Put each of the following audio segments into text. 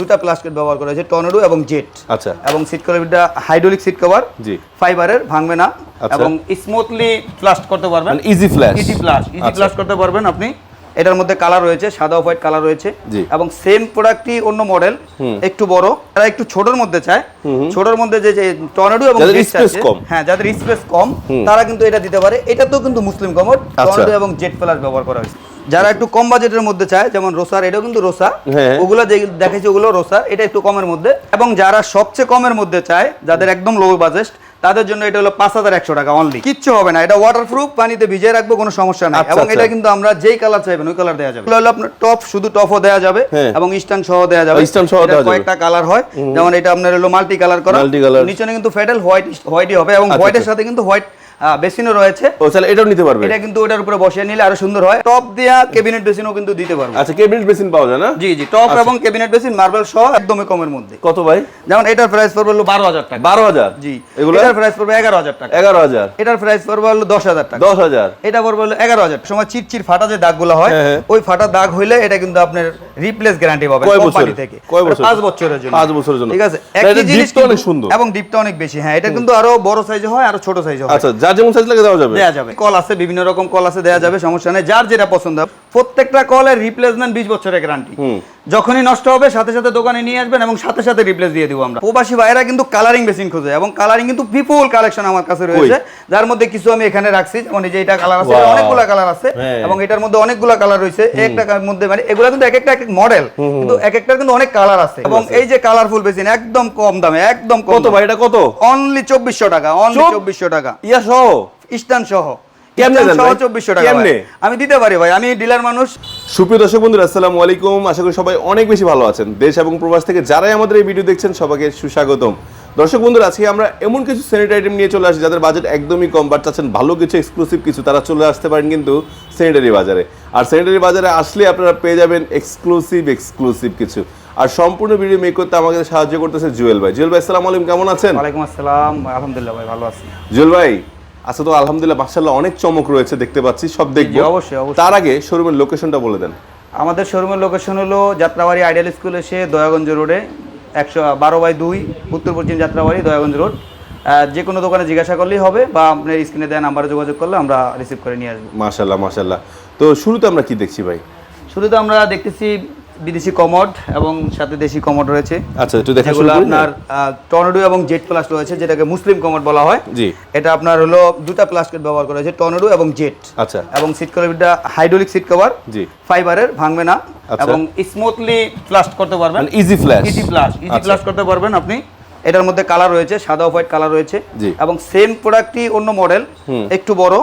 দুটা প্লাস্টিক ব্যবহার করা হয়েছে টর্নেডো এবং জেট। আচ্ছা। এবং সিট কভারটা হাইড্রোলিক সিট কভার জি। ফাইবারের ভাঙবে না। আচ্ছা। এবং স্মুথলি প্লাস্ট করতে পারবেন। Easy flash easy plus easy আচ্ছা। করতে পারবেন আপনি। এটার মধ্যে কালার রয়েছে সাদা হোয়াইট কালার রয়েছে। এবং সেম প্রোডাক্টই অন্য মডেল একটু বড়। তারা একটু ছোটর মধ্যে চায় ছোটর মধ্যে যে টর্নেডো এবং জেট আছে, কম। হ্যাঁ যাদের স্পেস কম তারা কিন্তু এটা দিতে পারে। এটা তো কিন্তু মুসলিম কমোড আচ্ছা। টর্নেডো এবং জেট প্লাস ব্যবহার করা হয়েছে। যারা একটু কম বাজেটের মধ্যে চায় যেমন রোসার এটাও কিন্তু রোসা হ্যাঁ। ওগুলো যে দেখেছি ওগুলো রোসার এটা একটু কমের মধ্যে এবং যারা সবচেয়ে কমের মধ্যে চায় যাদের একদম লো বাজেট তাদের জন্য এটা হলো পাঁচ হাজার একশো টাকা অনলি কিচ্ছু হবে না এটা ওয়াটার প্রুফ পানিতে ভিজিয়ে রাখব কোনো সমস্যা নেই আচ্ছা, এবং আচ্ছা। এটা কিন্তু আমরা যেই কালার চাইবেন ওই কালার দেওয়া যাবে হলো আপনার টপ শুধু টপও দেওয়া যাবে হ্যাঁ। এবং ইস্টার্ন সহ দেওয়া যাবে stand সহ দেওয়া যাবে। কয়েকটা কালার হয় যেমন এটা আপনার হলো মাল্টি কালার করা। নিচে কিন্তু ফেডেল হোয়াইট হোয়াইটই হবে এবং হোয়াইটের আচ্ছা। সাথে কিন্তু হোয়াইট বেসিনও রয়েছে। ও তাহলে এটাও নিতে পারবে। এটা কিন্তু ওটার উপরে বসিয়ে নিলে আরও সুন্দর হয়। টপ দেয়া ক্যাবিনেট বেসিনও কিন্তু দিতে পারব। আচ্ছা কেবিনেট বেসিন পাওয়া যায় না? জি জি টপ এবং ক্যাবিনেট বেসিন মার্বেল সহ একদমই কমের মধ্যে। কত ভাই? যেমন এটার প্রাইস পড়বে হলো বারো হাজার টাকা। বারো হাজার? জি এগুলো? এটার প্রাইস পড়বে এগারো হাজার টাকা। এগারো হাজার। এটার প্রাইস পড়বে হলো দশ হাজার টাকা। দশ হাজার। এটা পড়বে হলো এগারো হাজার সময় চিরচির ফাটা যে দাগগুলো হয় হ্যাঁ, হ্যাঁ। ওই ফাটা দাগ হইলে এটা কিন্তু আপনার রিপ্লেস গ্যারান্টি পাবেন কোম্পানি বছর? থেকে। কয় বছর? পাঁচ বছরের জন্য। পাঁচ বছরের জন্য। ঠিক আছে? একই জিনিস অনেক সুন্দর। এবং ডিপটা অনেক বেশি। হ্যাঁ এটা কিন্তু আরও বড় সাইজে হয় আরও ছোট সাইজে হয়। আচ্ছা যেমন সাইজ লাগে দেওয়া যাবে? দেওয়া যাবে। কল আছে বিভিন্ন রকম কল আছে দেওয়া যাবে সমস্যা নেই। যার যেটা পছন্দ প্রত্যেকটা কলের রিপ্লেসমেন্ট বিশ বছরের গ্যারান্টি যখনই নষ্ট হবে সাথে সাথে দোকানে নিয়ে আসবেন এবং সাথে সাথে রিপ্লেস দিয়ে দিব আমরা। প্রবাসী ভাইরা কিন্তু কালারিং বেসিন খোঁজে এবং কালারিং কিন্তু বিপুল কালেকশন আমার কাছে রয়েছে। যার মধ্যে কিছু আমি এখানে রাখছি। যেমন এই যে এটা কালার আছে অনেকগুলো কালার আছে হ্যাঁ। এবং এটার মধ্যে অনেকগুলো কালার রয়েছে। একটা কালার মধ্যে মানে এগুলো কিন্তু এক একটা এক এক মডেল কিন্তু এক একটার কিন্তু অনেক কালার আছে। এবং এই যে কালারফুল বেসিন একদম কম দামে একদম কত ভাই? এটা কত? অনলি চব্বিশশো টাকা অনলি চব- চব্বিশশো টাকা। ইয়া সহ? স্ট্যান্ড সহ। আমি দিতে পারি ভাই আমি ডিলার মানুষ। সুপ্রিয় দর্শক বন্ধুরা আসসালামু আলাইকুম। আশা করি সবাই অনেক বেশি ভালো আছেন। দেশ এবং প্রবাস থেকে যারাই আমাদের এই ভিডিও দেখছেন সবাইকে সুস্বাগতম। দর্শক বন্ধুরা আজকে আমরা এমন কিছু স্যানিটারি আইটেম নিয়ে চলে আসি যাদের বাজেট একদমই কম বাট চাচ্ছেন ভালো কিছু এক্সক্লুসিভ কিছু। তারা চলে আসতে পারেন কিন্তু স্যানিটারি বাজারে। আর স্যানিটারি বাজারে আসলে আপনারা পেয়ে যাবেন এক্সক্লুসিভ এক্সক্লুসিভ কিছু। আর সম্পূর্ণ ভিডিও মেক করতে আমাকে সাহায্য করতেছে জুয়েল ভাই। জুয়েল ভাই আসসালামু আলাইকুম। কেমন আছেন? ওয়ালাইকুম আসসালাম। আলহামদুলিল্লাহ ভাই ভালো আছি। জুয়েল ভাই আচ্ছা তো আলহামদুলিল্লাহ মাশাআল্লাহ অনেক চমক রয়েছে দেখতে পাচ্ছি সব দেখব। অবশ্যই, অবশ্যই। তার আগে শোরুমের লোকেশনটা বলে দেন। আমাদের শোরুমের লোকেশন হলো যাত্রাবাড়ি আইডিয়াল স্কুল এসে দয়াগঞ্জ রোডে একশো বারো বাই দুই উত্তর পশ্চিম যাত্রাবাড়ি দয়াগঞ্জ রোড যে কোনো দোকানে জিজ্ঞাসা করলেই হবে বা আপনার স্ক্রিনে দেওয়া নাম্বারে যোগাযোগ করলে আমরা রিসিভ করে নিয়ে আসব। মাশাল্লাহ মাশাল্লাহ তো শুরুতে আমরা কি দেখছি ভাই? শুরুতে আমরা দেখতেছি বিদেশি কমড এবং সাথে দেশি কমড রয়েছে। আচ্ছা একটু দেখা শুরু আপনার টর্নেডো এবং জেট প্লাস রয়েছে যেটাকে মুসলিম কমড বলা হয়। জি। এটা আপনার হলো দুটা প্লাস্টিক ব্যবহার করা হয়েছে টর্নেডো এবং জেট আচ্ছা। এবং সিট কভারটা হাইড্রোলিক সিট কভার জি। ফাইবারের ভাঙবে না। আচ্ছা। এবং স্মুথলি প্লাস্ট করতে পারবেন। Easy flash easy plus easy. Flush করতে পারবেন আপনি। এটার মধ্যে কালার রয়েছে সাদা হোয়াইট কালার রয়েছে। এবং সেম প্রোডাক্টই অন্য মডেল একটু বড়।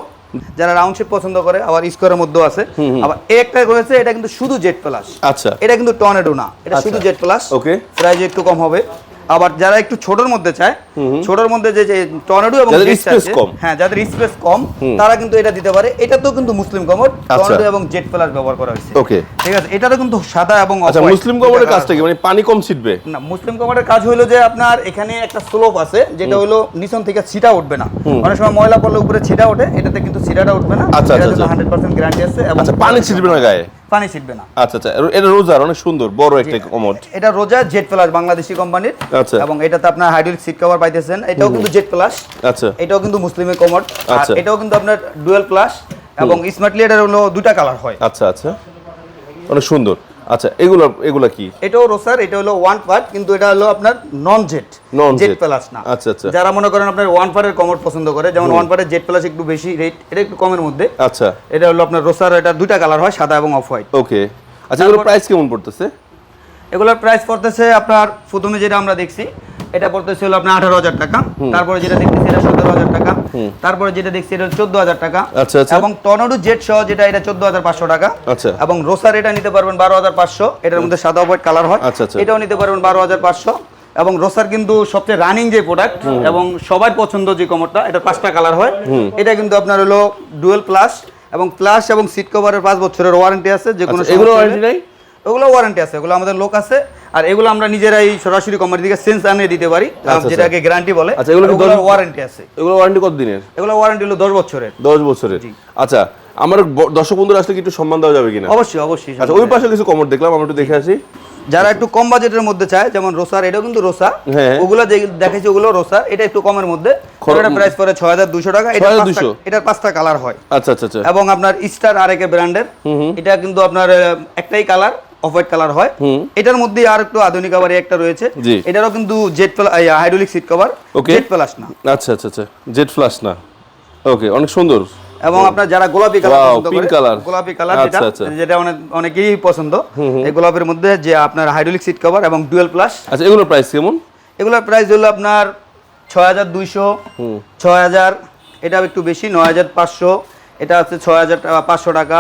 যারা রাউন্ড শেপ পছন্দ করে আবার স্কোয়ারের মধ্যেও আছে। আবার একটা রয়েছে এটা কিন্তু শুধু জেট প্লাস আচ্ছা। এটা কিন্তু টর্নেডো না এটা। শুধু জেট প্লাস ওকে প্রাইস একটু কম হবে। আবার যারা একটু ছোটর মধ্যে চায় ছোটর মধ্যে যে টর্নেডো এবং space কম। হ্যাঁ যাদের স্পেস কম তারা কিন্তু এটা দিতে পারে। এটা তো কিন্তু মুসলিম কমোড আচ্ছা। টর্নেডো এবং জেট প্লাস ব্যবহার করা হয়েছে। ওকে। ঠিক আছে এটারও কিন্তু সাদা এবং আচ্ছা মুসলিম colour কাজটা কি? মানে পানি কম ছিটবে? না মুসলিম কমার্ডের কাজ হলো যে আপনার এখানে একটা স্লোপ আছে যেটা হলো নিচন থেকে ছিটা উঠবে না। অনেক সময় ময়লা পড়লে উপরে ছিটা ওঠে এটাতে কিন্তু ছিটাটা উঠবে না। আচ্ছা, আচ্ছা, আচ্ছা। হান্ড্রেড পার্সেন্ট গ্যারান্টি আছে এবং আচ্ছা পানি ছিটবে না গায়ে? পানি ছিটবে না। আচ্ছা আচ্ছা এটা রোজার অনেক সুন্দর বড় একটা কমোড এটা রোজা জেট প্লাস বাংলাদেশি কোম্পানির আচ্ছা। এবং এটাতে আপনার হাইড্রোলিক সিট কভার পাইতেছেন। এটাও কিন্তু জেট প্লাস আচ্ছা। এটাও কিন্তু মুসলিমের কমোড আর আচ্ছা। এটাও কিন্তু আপনার ডুয়েল প্লাস এবং স্মার্টলি এটার হলো দুটা কালার হয়। আচ্ছা আচ্ছা। অনেক সুন্দর। আচ্ছা এগুলো এগুলো কি? এটাও রোসার এটা হলো ওয়ান পার্ট কিন্তু এটা হলো আপনার non jet Non jet plus না। আচ্ছা, আচ্ছা। যারা মনে করেন আপনার ওয়ান পার্টের কমোড পছন্দ করে যেমন ওয়ান পার্টের জেট প্লাস একটু বেশি রেট এটা একটু কমের মধ্যে। আচ্ছা। এটা হলো আপনার রোসার এটা দুইটা কালার হয় সাদা এবং অফ হোয়াইট ওকে। আচ্ছা এগুলো প্রাইস কেমন পড়তেছে? এগুলোর প্রাইস পড়তেছে আপনার প্রথমে যেটা আমরা দেখছি এটা পড়তেছে হলো আপনার আঠারো হাজার টাকা। তারপরে যেটা দেখতেছি এটা সতেরো হাজার টাকা। তারপরে যেটা দেখছি এটা চোদ্দ হাজার টাকা। আচ্ছা, আচ্ছা। এবং টর্নেডো জেট সহ যেটা এটা চোদ্দ হাজার পাঁচশো টাকা। আচ্ছা। এবং রোসার এটা নিতে পারবেন বারো হাজার পাঁচশো। এটার মধ্যে সাদা হোয়াইট কালার হয়। এটাও নিতে পারবেন বারো হাজার পাঁচশো। এবং রোসার কিন্তু সবচেয়ে রানিং যে প্রোডাক্ট এবং সবার পছন্দ যে কমরটা এটা পাঁচটা কালার হয়। এটা কিন্তু আপনার হলো ডুয়েল প্লাস এবং প্লাস এবং সিট কভারের পাঁচ বছরের ওয়ারেন্টি আছে যে কোনো এগুলো ওয়ারেন্টি নাই। ওগুলো ওয়ারেন্টি আছে ওগুলো আমাদের লোক আছে। আর এগুলো আমরা নিজেরাই সরাসরি কোম্পানি থেকে সেন্স আনিয়ে দিতে পারি আচ্ছা। যেটাকে গ্যারান্টি বলে আচ্ছা, এগুলো দশ- ওয়ারেন্টি আছে। এগুলো ওয়ারেন্টি কত দিনের এগুলো ওয়ারেন্টি হলো দশ বছরের। দশ বছরের। আচ্ছা আমার দর্শক বন্ধুরা আসলে কি একটু সম্মান দেওয়া যাবে কিনা? অবশ্যই অবশ্যই আচ্ছা ওই পাশে কিছু কমোড দেখলাম আমরা একটু দেখে আসি। যারা একটু কম বাজেটের মধ্যে চায় যেমন রোসার এটাও কিন্তু রোসা হ্যাঁ। ওগুলো যে দেখাচ্ছি ওগুলো রোসা এটা একটু কমের মধ্যে। এটা প্রাইস পড়ে ছয় হাজার দুশো টাকা এটা 6200 এটার পাঁচটা কালার হয়। আচ্ছা আচ্ছা আচ্ছা। এবং আপনার স্টার আর একে ব্র্যান্ডের এটা কিন্তু আপনার একটাই কালার অফ হোয়াইট কালার হয়। এটার মধ্যে আর একটু আধুনিক আবার একটা রয়েছে। এটারও কিন্তু jet hydraulic seat cover. Jet না। আচ্ছা আচ্ছা আচ্ছা। জেট ফ্লাশ না। ওকে অনেক সুন্দর। এবং আপনার যারা গোলাপি কালার। গোলাপি কালার আচ্ছা, যেটা আচ্ছা। যেটা অনেক অনেকেই পছন্দ। এই গোলাপের মধ্যে যে আপনার হাইড্রোলিক সিট কভার এবং ডুয়েল প্লাস আচ্ছা এগুলোর প্রাইস কেমন? এগুলোর প্রাইস হলো আপনার ছয় হাজার দুইশো ছয় হাজার এটাও একটু বেশি নয় হাজার পাঁচশো এটা আছে ছয় হাজার পাঁচশো টাকা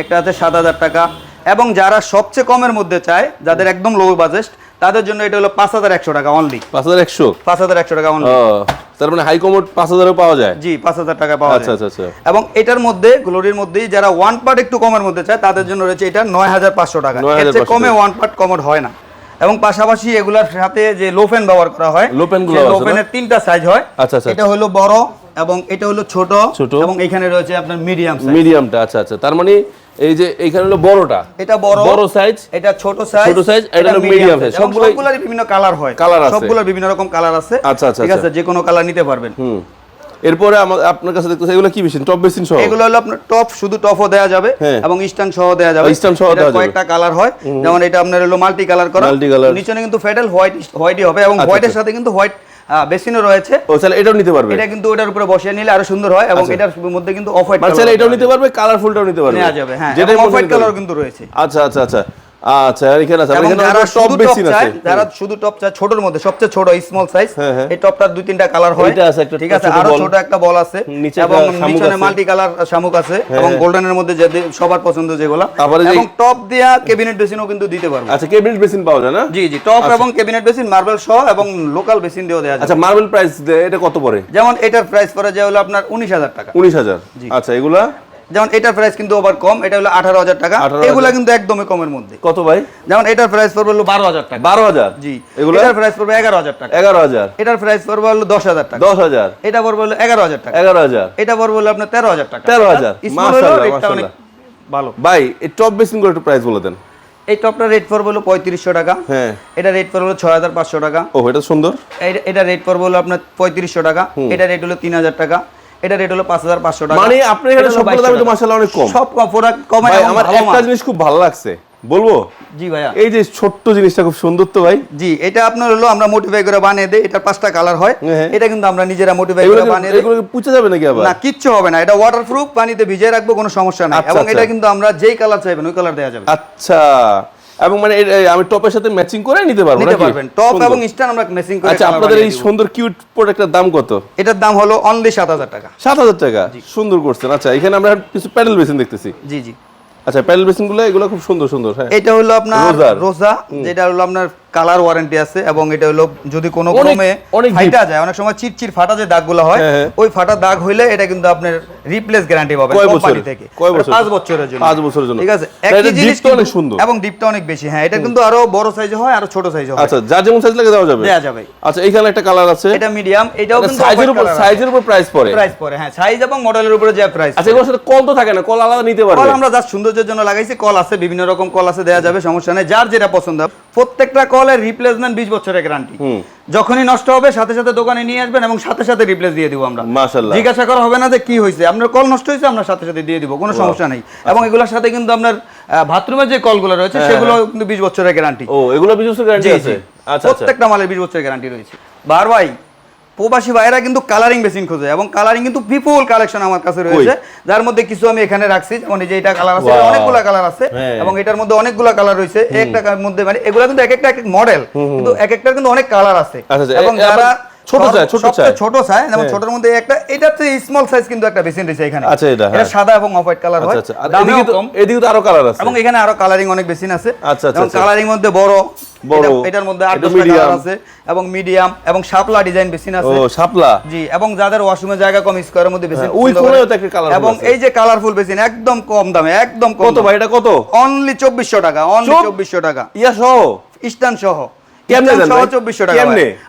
একটা আছে সাত হাজার টাকা। এবং যারা সবচেয়ে কমের মধ্যে চায় যাদের একদম লো বাজেট তাদের জন্য এটা হলো পাঁচ হাজার একশো টাকা অনলি পাঁচ হাজার একশো? পাঁচ হাজার একশো টাকা অনলি তার মানে হাই কমোড পাঁচ হাজারও পাওয়া যায়? জি পাঁচ হাজার টাকা পাওয়া আচ্ছা যায়। আচ্ছা আচ্ছা। এবং এটার মধ্যে গ্লোরির মধ্যেই যারা ওয়ান পার্ট একটু কমের মধ্যে চায় তাদের জন্য রয়েছে এটা নয় হাজার পাঁচশো টাকা। এর চেয়ে কমে ওয়ান পার্ট কমর হয় না। এবং পাশাপাশি এগুলার সাথে যে লো ফ্যান ব্যবহার করা হয় Low fan গুলো সেই আছে লো না? ফ্যানের তিনটা সাইজ হয়। আচ্ছা, আচ্ছা। এটা হলো বড় এবং এটা হলো ছোট ছোট। এবং এখানে রয়েছে আপনার মিডিয়াম মিডিয়ামটা আচ্ছা আচ্ছা। তার মানে এই যে এইখানে হলো বড়টা। এটা বড় বড় সাইজ এটা ছোট সাইজ ছোট size, এটা হলো size। সবগুলোই- সবগুলোরই বিভিন্ন কালার হয়। Colour আছে। সবগুলোর বিভিন্ন রকম কালার আছে। আচ্ছা, আচ্ছা, ঠিক আছে যে কোনো কালার নিতে পারবেন। হুম। এরপরে আপনার কাছে দেখতেছি এগুলো কি বেশি টপ বেসিন সহ? এগুলো হলো আপনার টপ শুধু টপও দেওয়া যাবে হ্যাঁ। এবং স্ট্যান্ড সহ দেওয়া যাবে। সহ যাবে। কয়েকটা কালার হয়। যেমন এটা আপনার হলো মাল্টি কালার করা। Multi colour। নিচে কিন্তু ফেডাল হোয়াইট হোয়াইটই হবে এবং আচ্ছা, হোয়াইটের আচ্ছা। সাথে কিন্তু হোয়াইট বেসিনও রয়েছে। ও তাহলে এটাও নিতে পারবে। এটা কিন্তু ওটার উপরে বসিয়ে নিলে আরও সুন্দর হয় এবং আচ্ছা। এটার মধ্যে কিন্তু অফ হোয়াইট মানে এটাও নিতে পারবে কালারফুলটাও নিতে পারবে। নেওয়া যাবে হ্যাঁ যেটা অফ হোয়াইট কালারও কালার কিন্তু রয়েছে। আচ্ছা আচ্ছা আচ্ছা। আচ্ছা এখানে আছে এখানে টপ বেসিন চায় যারা শুধু টপ চায় ছোটর মধ্যে সবচেয়ে ছোট স্মল সাইজ হ্যাঁ, হ্যাঁ। এই টপটার দুই তিনটা কালার হয়। এইটা আছে একটা ঠিক আছে আরও ছোট একটা বল আছে। নিচে এবং আছে। মাল্টি কালার শামুক আছে হ্যাঁ, এবং হ্যাঁ। গোল্ডেনের মধ্যে যে সবার পছন্দ যেগুলো। এবং টপ দিয়া ক্যাবিনেট বেসিনও কিন্তু দিতে পারব। আচ্ছা কেবিনেট বেসিন পাওয়া যায় না? জি জি টপ এবং ক্যাবিনেট বেসিন মার্বেল সহ এবং লোকাল বেসিন দিয়েও দেওয়া যাবে। আচ্ছা মার্বেল প্রাইস এটা কত পড়ে? যেমন এটার প্রাইস পড়ে যায় হলো আপনার উনিশ হাজার টাকা। উনিশ হাজার। আচ্ছা এগুলা? যেমন এটার প্রাইস কিন্তু ওভার কম এটা হলো আঠারো হাজার টাকা। 18,000 এগুলা কিন্তু একদমই কমের মধ্যে। কত ভাই? যেমন এটার প্রাইস পড়বে হলো বারো হাজার টাকা। বারো হাজার। জি। এগুলা? এটার প্রাইস পড়বে এগারো হাজার টাকা। এগারো হাজার। এটার প্রাইস পড়বে হলো দশ হাজার টাকা। দশ হাজার। এটা পড়বে হলো এগারো হাজার টাকা। এগারো হাজার। এটা পড়বে হলো আপনার তেরো হাজার টাকা। 13,000 Small হলেও মাশাআল্লাহ, রেটটা অনেক মাশাআল্লাহ। ভালো। ভাই এই টপ বেসিন করে একটু প্রাইস বলে দেন। এই টপটা রেট পড়বে হলো পঁয়ত্রিশশো টাকা। হ্যাঁ। এটা রেট পড়বে হলো ছয় হাজার পাঁচশো টাকা। ও এটা সুন্দর। এটা রেট পড়বে হলো আপনার পঁয়ত্রিশশো টাকা। এটা রেট হলো তিন হাজার টাকা। এটা রেট হলো পাঁচ হাজার পাঁচশো টাকা। মানে আপনার এখানে এটা হলো সবগুলো দামই তো। মাশাআল্লাহ অনেক কম। সব প্রোডাক্ট কমে আমার একটা জিনিস খুব ভালো লাগছে। বলব? জি ভাইয়া। এই যে ছোট্ট জিনিসটা খুব সুন্দর তো ভাই। জি এটা আপনার হলো আমরা মোটিফাই করে বানিয়ে দেই এটার পাঁচটা কালার হয়। হ্যাঁ। এটা কিন্তু আমরা নিজেরা মোটিফাই করে বানিয়ে দেই। এগুলো পুচে যাবে নাকি আবার? না কিচ্ছু হবে না। এটা ওয়াটারপ্রুফ পানিতে ভিজিয়ে রাখব কোনো সমস্যা নাই। আচ্ছা, এবং আচ্ছা। এটা কিন্তু আমরা যেই কালার চাইবেন ওই কালার দেওয়া যাবে। আচ্ছা। এবং মানে আমি টপের সাথে ম্যাচিং করে নিতে পারব নিতে পারবেন। টপ এবং স্টান আমরা ম্যাচিং করে আচ্ছা আপনাদের এই। সুন্দর কিউট প্রোডাক্টের দাম কত? এটার দাম হলো অনলি সাত হাজার টাকা। সাত হাজার টাকা? সুন্দর করছেন। আচ্ছা এখানে আমরা কিছু প্যাডেল বেসিন দেখতেছি। জি জি। আচ্ছা প্যাডেল বেসিনগুলো এগুলো খুব সুন্দর সুন্দর হ্যাঁ। এটা হলো আপনার। রোজা যেটা হলো আপনার কালার ওয়ারেন্টি আছে এবং এটা হলো যদি কোনো ক্রমে ফাটা যায় অনেক সময় চিরচির ফাটা যে দাগগুলো হয় হ্যাঁ, হ্যাঁ। ওই ফাটা দাগ হইলে এটা কিন্তু আপনার রিপ্লেস গ্যারান্টি পাবেন কোম্পানি থেকে? পাঁচ বছরের জন্য। পাঁচ বছরের জন্য। ঠিক আছে? একই জিনিস টা অনেক সুন্দর। এবং ডিপটা অনেক বেশি। হ্যাঁ এটা কিন্তু আরও বড় সাইজে হয় আরও ছোট সাইজে হয় আচ্ছা যার যেমন সাইজ লাগে দেওয়া যাবে। দেওয়া যাবে। আচ্ছা এখানে একটা কালার আছে। এটা মিডিয়াম এটাও কিন্তু সাইজের উপর সাইজের উপর প্রাইস পড়ে। প্রাইস পড়ে হ্যাঁ সাইজ এবং মডেলের উপরে যে প্রাইস আচ্ছা এগুলোর সাথে কল তো থাকে না কল আলাদা নিতে পারবে। কল আমরা জাস্ট সৌন্দর্যের জন্য লাগাইছি কল আছে বিভিন্ন রকম কল আছে দেওয়া যাবে সমস্যা নেই। যার যেটা পছন্দ। প্রত্যেকটা কলের রিপ্লেসমেন্ট বিশ বছরের গ্যারান্টি যখনই নষ্ট হবে সাথে সাথে দোকানে নিয়ে আসবেন এবং সাথে সাথে রিপ্লেস দিয়ে দিব আমরা। জিজ্ঞাসা করা হবে না যে কি হয়েছে আপনার কল নষ্ট হয়েছে আমরা সাথে সাথে দিয়ে দিব কোনো সমস্যা নেই। এবং এগুলোর সাথে কিন্তু আপনার বাথরুমের যে কলগুলো রয়েছে সেগুলো কিন্তু বিশ বছরের গ্যারান্টি ও এগুলো বিশ বছরের গ্যারান্টি আছে? আচ্ছা আচ্ছা। প্রত্যেকটা মালের বিশ বছরের গ্যারান্টি রয়েছে। বার ভাই প্রবাসী ভাইয়েরা কিন্তু কালারিং মেশিন খোঁজে এবং কালারিং কিন্তু বিপুল কালেকশন আমার কাছে রয়েছে। যার মধ্যে কিছু আমি এখানে রাখছি যেমন এই যে এটা কালার আছে. অনেকগুলো কালার আছে হ্যাঁ। এবং এটার মধ্যে অনেকগুলো কালার রয়েছে। একটা মধ্যে মানে এগুলো কিন্তু এক একটা এক এক মডেল কিন্তু এক একটা কিন্তু অনেক কালার আছে। আচ্ছা, আচ্ছা, এবং যারা ছোট সব- ছোট সবচেয়ে ছোট চায় যেমন হ্যাঁ। ছোটর মধ্যে একটা এটার চেয়ে স্মল সাইজ কিন্তু একটা বেসিন রয়েছে এখানে। আচ্ছা, এটা, এটা হ্যাঁ। সাদা এবং অফ হোয়াইট কালার হয়। আচ্ছা আচ্ছা। এদিকে তো এদিকে তো আরও কালার আছে। এবং এখানে আরও কালারিং অনেক বেশি আছে। আচ্ছা, আচ্ছা, আচ্ছা। কালারিং মধ্যে বড়। বড়, এটার মধ্যে আট এটা কালার আছে। এবং মিডিয়াম এবং শাপলা ডিজাইন ও আছে। শাপলা। জি এবং যাদের ওয়াশরুমের জায়গা কম স্কোয়ারের মধ্যে বেশি হ্যাঁ, ওই কোণেও তো একটা colourful এবং এই যে কালারফুল বেসিন একদম কম দামে একদম কত ভাই এটা কত? অনলি চব্বিশশো টাকা অনলি চব- চব্বিশশো টাকা। ইয়া সহ? স্টান সহ।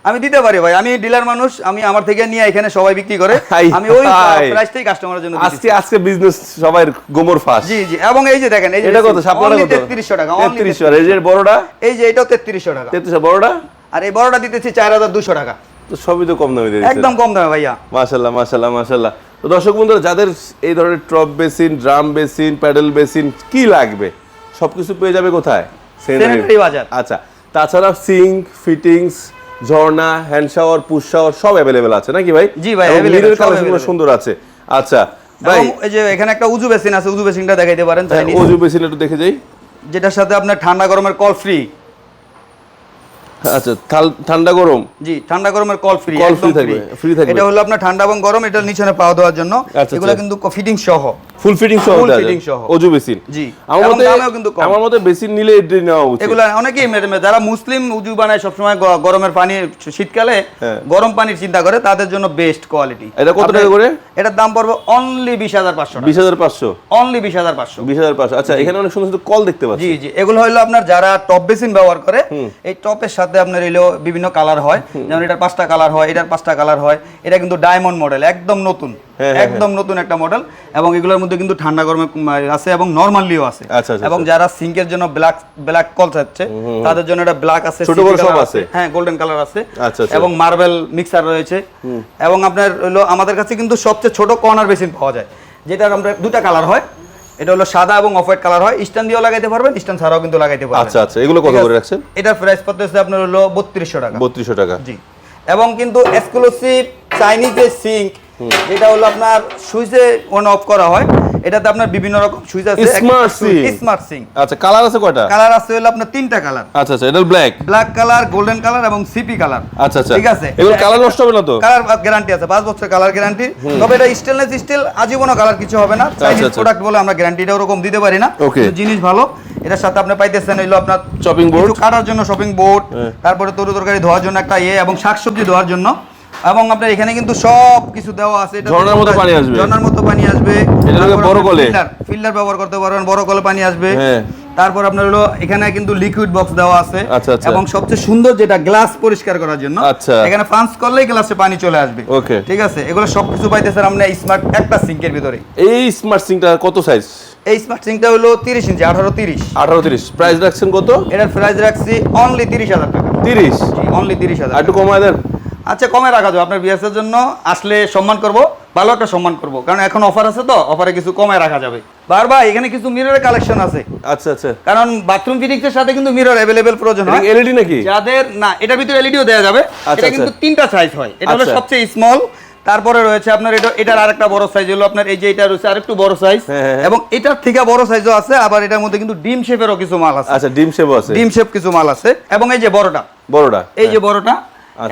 আমি দিতে পারি ভাই। আমি ডিলার মানুষ আমি আমার থেকে নিয়ে এখানে সবাই বিক্রি করে আমি ওই। প্রাইসটাই কাস্টমারের জন্য আজকে আজকে বিজনেস সবাই গোমর ফাঁস। জি জি। এবং এই যে দেখেন এই যে এটা কত? সাপলা কত? তেত্রিশশো টাকা 3300 আর এই যে বড়টা? এই যে এটাও তেত্রিশশো টাকা। 3300 বড়টা? আর এই বড়টা দিতেছি চার হাজার দুশো টাকা। তো সবই তো কম দামে দিয়ে একদম কম দামে ভাইয়া। মাশাল্লাহ মাশাল্লাহ মাশাল্লাহ তো দর্শক বন্ধুরা যাদের এই ধরনের trough basin drum basin pedal basin কি লাগবে? সবকিছু পেয়ে যাবে কোথায়? Sanitary বাজার। আচ্ছা। তাছাড়া সিঙ্ক ফিটিংস ঝর্ণা হ্যান্ড শাওয়ার পুশ শাওয়ার সব অ্যাভেলেবেল আছে। নাকি ভাই? জি ভাই, মিরর কালেকশনগুলো সুন্দর আছে। আচ্ছা ভাই। এই যে এখানে একটা উজু বেসিন আছে উজু বেসিনটা দেখাইতে পারেন হ্যাঁ, চাইনিজ বেসিন একটু দেখে যাই। যেটার সাথে আপনার ঠান্ডা গরমের কল ফ্রি আচ্ছা ঠান্ডা গরম? জি ঠান্ডা গরমের কল ফ্রি Call free থাকবে, free থাকবে। এটা হলো আপনার ঠান্ডা এবং গরম এটা নিচনে পাওয়া দেওয়ার জন্য। আচ্ছা, এগুলো আচ্ছা। কিন্তু ফিটিং সহ। ফুল ফিটিং সহ fitting যায়। সহ। অজু বেসিন? জি। আমার মতে কিন্তু আমার মতে বেসিন নিলে এটি নেওয়া উচিত। এগুলো অনেকেই মেরে যারা মুসলিম উজু বানায় সবসময় গ- গরমের পানি শীতকালে হ্যাঁ। গরম পানির চিন্তা করে তাদের জন্য বেস্ট কোয়ালিটি এটা কত টাকা করে? এটার দাম পড়বে অনলি বিশ হাজার পাঁচশো বিশ হাজার পাঁচশো? অনলি বিশ হাজার পাঁচশো। বিশ হাজার পাঁচশো। আচ্ছা এখানে অনেক সুন্দর সুন্দর কল দেখতে পাচ্ছি। জি জি। এগুলো হলো আপনার যারা টপ বেসিন ব্যবহার করে এই টপের সাথে আপনার এলো বিভিন্ন কালার হয়। যেমন এটার পাঁচটা কালার হয় এটার পাঁচটা কালার হয়। এটা কিন্তু ডায়মন্ড মডেল একদম নতুন। হ্যাঁ, হ্যাঁ, একদম নতুন একটা মডেল এবং এগুলোর মধ্যে কিন্তু ঠান্ডা গরমে আছে এবং নরমালিও আছে। আচ্ছা, আচ্ছা, এবং যারা সিঙ্কের জন্য ব্ল্যাক ব্ল্যাক কল চাচ্ছে তাদের জন্য এটা ব্ল্যাক আছে ছোট বড় সব আছে? হ্যাঁ গোল্ডেন কালার আছে। আচ্ছা, আচ্ছা। এবং মার্বেল মিক্সার রয়েছে। এবং আপনার হলো আমাদের কাছে কিন্তু সবচেয়ে ছোট কর্নার বেসিন পাওয়া যায় যেটার আমরা দুটা কালার হয়। এটা হলো সাদা এবং অফ হোয়াইট কালার হয়। স্ট্যান্ড দিয়েও লাগাইতে পারবেন স্ট্যান্ড ছাড়াও কিন্তু লাগাইতে পারবেন। আচ্ছা আচ্ছা এগুলো কত করে রাখছেন? এটার প্রাইস পড়তেছে আপনার হলো বত্রিশশো টাকা। বত্রিশশো টাকা। জি। এবং কিন্তু এক্সক্লুসিভ চাইনিজ সিঙ্ক এটা হলো আপনার সুইচে অন অফ করা হয়। এটাতে আপনার বিভিন্ন রকম সুইচ আছে। Smart sink। স্মার্ট সিঙ্ক আচ্ছা কালার আছে কয়টা? কালার আছে হলো আপনার তিনটা কালার। আচ্ছা আচ্ছা এটা black black colour golden colour এবং সিপি কালার। আচ্ছা আচ্ছা। ঠিক আছে? এগুলো কালার নষ্ট হবে না তো? কালার গ্যারান্টি আছে পাঁচ বছর কালার গ্যারান্টি তবে এটা স্টেনলেস স্টিল আজীবনও কালার কিছু হবে না। চাইনিজ আচ্ছা। প্রোডাক্ট বলে আমরা গ্যারান্টিটা ওরকম দিতে পারি না. জিনিস ভালো এটার সাথে আপনি পাইতেছেন হইল আপনার board? কিছু কাটার জন্য শপিং বোর্ড হ্যাঁ। তারপরে তরু তরকারি ধোয়ার জন্য একটা ইয়ে এবং শাকসবজি ধোয়ার জন্য। এবং আপনার এখানে কিন্তু সব কিছু দেওয়া আছে। এটা ঝর্ণার মতো পানি আসবে। ঝর্ণার মতো পানি আসবে। বড় কলে। ফিল্টার ব্যবহার করতে পারবেন বড় কলে পানি আসবে। হ্যাঁ। তারপর আপনার হলো এখানে কিন্তু লিকুইড বক্স দেওয়া আছে। আচ্ছা, আচ্ছা। এবং সবচেয়ে সুন্দর যেটা গ্লাস পরিষ্কার করার জন্য আচ্ছা। এখানে পাঁচ করলেই গ্লাসে পানি চলে আসবে। Okay. ঠিক আছে? এগুলো সবকিছু পাইতেছেন আপনি স্মার্ট একটা সিঙ্কের ভিতরে। এই স্মার্ট সিংটা কত সাইজ এই স্মার্ট সিঙ্কটা হলো তিরিশ ইঞ্চি আঠারো তিরিশ। আঠারো তিরিশ। প্রাইস রাখছেন কত? এটার প্রাইস রাখছি অনলি তিরিশ হাজার টাকা। তিরিশ? অনলি তিরিশ হাজার আর একটু কমায় দেন। আচ্ছা কমে রাখা যাবে। আপনার বিএসের জন্য আসলে সম্মান করব ভালো একটা সম্মান করব। কারণ এখন অফার আছে তো অফারে কিছু কমে রাখা যাবে। বারবার এখানে কিছু মিররের কালেকশন আছে। আচ্ছা আচ্ছা। কারণ বাথরুম ফিটিংসের সাথে কিন্তু মিরর অ্যাভেলেবেল প্রয়োজন হয়। এলইডি নাকি? যাদের না এটার ভিতরে এলইডিও দেওয়া যাবে। আচ্ছা, এটা কিন্তু আচ্ছা। তিনটা সাইজ হয়। এটা হলো আচ্ছা। সবচেয়ে স্মল তারপরে রয়েছে আপনার এটা এটার আরেকটা বড় সাইজ হলো আপনার এই যে এটা রয়েছে আরেকটু বড় সাইজ হ্যাঁ, হ্যাঁ, হ্যাঁ। এবং এটার থেকে বড় সাইজও আছে আবার এটার মধ্যে কিন্তু ডিম শেপেরও কিছু মাল আছে। আচ্ছা ডিম শেপ আছে। ডিম শেপ কিছু মাল আছে। এবং এই যে বড়টা বড়টা এই যে বড়টা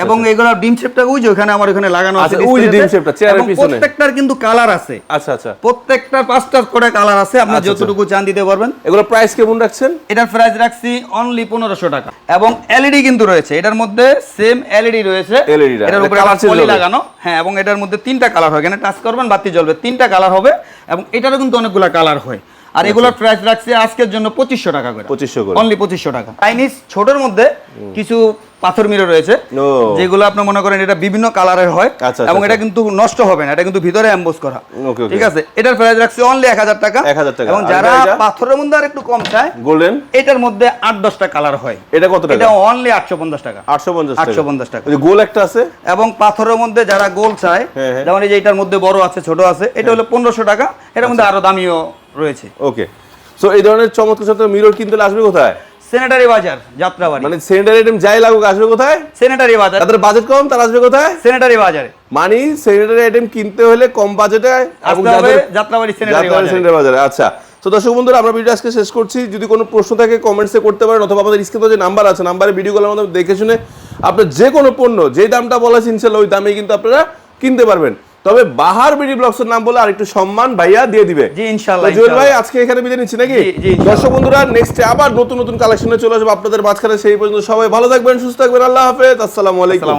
এবং এগুলো ডিম শেপটা ওই যে ওখানে আমার ওখানে লাগানো আছে আচ্ছা, ওই যে ডিম শেপটা, চেয়ারের পিছনে। প্রত্যেকটার কিন্তু কালার আছে। আচ্ছা আচ্ছা। প্রত্যেকটা পাঁচটা করে কালার আছে আপনি আচ্ছা, আচ্ছা। যতটুকু চান দিতে পারবেন। এগুলো প্রাইস কেমন রাখছেন? এটার প্রাইস রাখছি অনলি পনেরোশো টাকা। এবং এলইডি কিন্তু রয়েছে এটার মধ্যে সেম এলইডি রয়েছে। টা, এটার এটা উপরে পলি লাগানো। হ্যাঁ এবং এটার মধ্যে তিনটা কালার হয়। এখানে টাচ করবেন বাতি জ্বলবে তিনটা কালার হবে। এবং এটারও কিন্তু অনেকগুলা কালার হয়। আর এগুলোর প্রাইস রাখছি আজকের জন্য পঁচিশশো টাকা করে। 2500 করে। অনলি পঁচিশশো টাকা। চাইনিজ ছোটর মধ্যে কিছু পাথর মিরর রয়েছে যেগুলো আপনি মনে করেন এটা বিভিন্ন কালারের হয় আচ্ছা, এবং আচ্ছা। এটা কিন্তু নষ্ট হবে না এটা কিন্তু ভিতরে অ্যাম্বোস করা। ঠিক আছে? এটার প্রাইস রাখছি অনলি এক হাজার টাকা। 1000 টাকা। এবং যারা পাথরের মধ্যে আর একটু কম চায় গোল্ডেন এটার মধ্যে আট দশটা কালার হয়। এটা কত টাকা? এটা অনলি আটশো পঞ্চাশ টাকা। আটশো পঞ্চাশ 850 টাকা। গোল একটা আছে? এবং পাথরের মধ্যে যারা গোল চায় হ্যাঁ, হ্যাঁ। যেমন এই যে এটার মধ্যে বড় আছে ছোট আছে এটা হলো পনেরোশো টাকা। এটার মধ্যে আচ্ছা। আরও দামিও রয়েছে। ওকে সো এই ধরনের চমৎকার চমৎকার মিরর কিনতে আসবে কোথায়? সেনেটারি বাজার যাত্রাবাড়ি। মানে সেনেটারি আইটেম যাই লাগুক আসবে কোথায়? সেনেটারি বাজার। তাদের বাজেট কম তারা আসবে কোথায়? সেনেটারি বাজারে। মানে সেনেটারি আইটেম কিনতে হলে কম বাজেটে যাত্রাবাড়ি সেনেটারি বাজারে। স্যানিটারি বাজারে আচ্ছা। তো দর্শক বন্ধুরা আমরা ভিডিও আজকে শেষ করছি। যদি কোনো প্রশ্ন থাকে কমেন্টসে করতে পারেন অথবা আমাদের স্ক্রিনে যে নাম্বার আছে নাম্বারে ভিডিওগুলো মাধ্যমে দেখে শুনে আপনার যে কোনো পণ্য যে দামটা বলা ইনশাল্লাহ ওই দামে কিন্তু আপনারা কিনতে পারবেন। তবে বাহার বিডি ব্লগসের নাম বলে আর একটু সম্মান ভাইয়া দিয়ে দিবে। জি, ইনশাল্লাহ, তো জুয়েল ভাই আজকে এখানে বিদায় নিচ্ছি নাকি? দর্শক বন্ধুরা নেক্সট আবার নতুন নতুন কালেকশনে চলে আসবে। আপনাদের মাঝখানে সেই পর্যন্ত সবাই ভালো থাকবেন সুস্থ থাকবেন। আল্লাহ হাফেজ। আসসালামু আলাইকুম।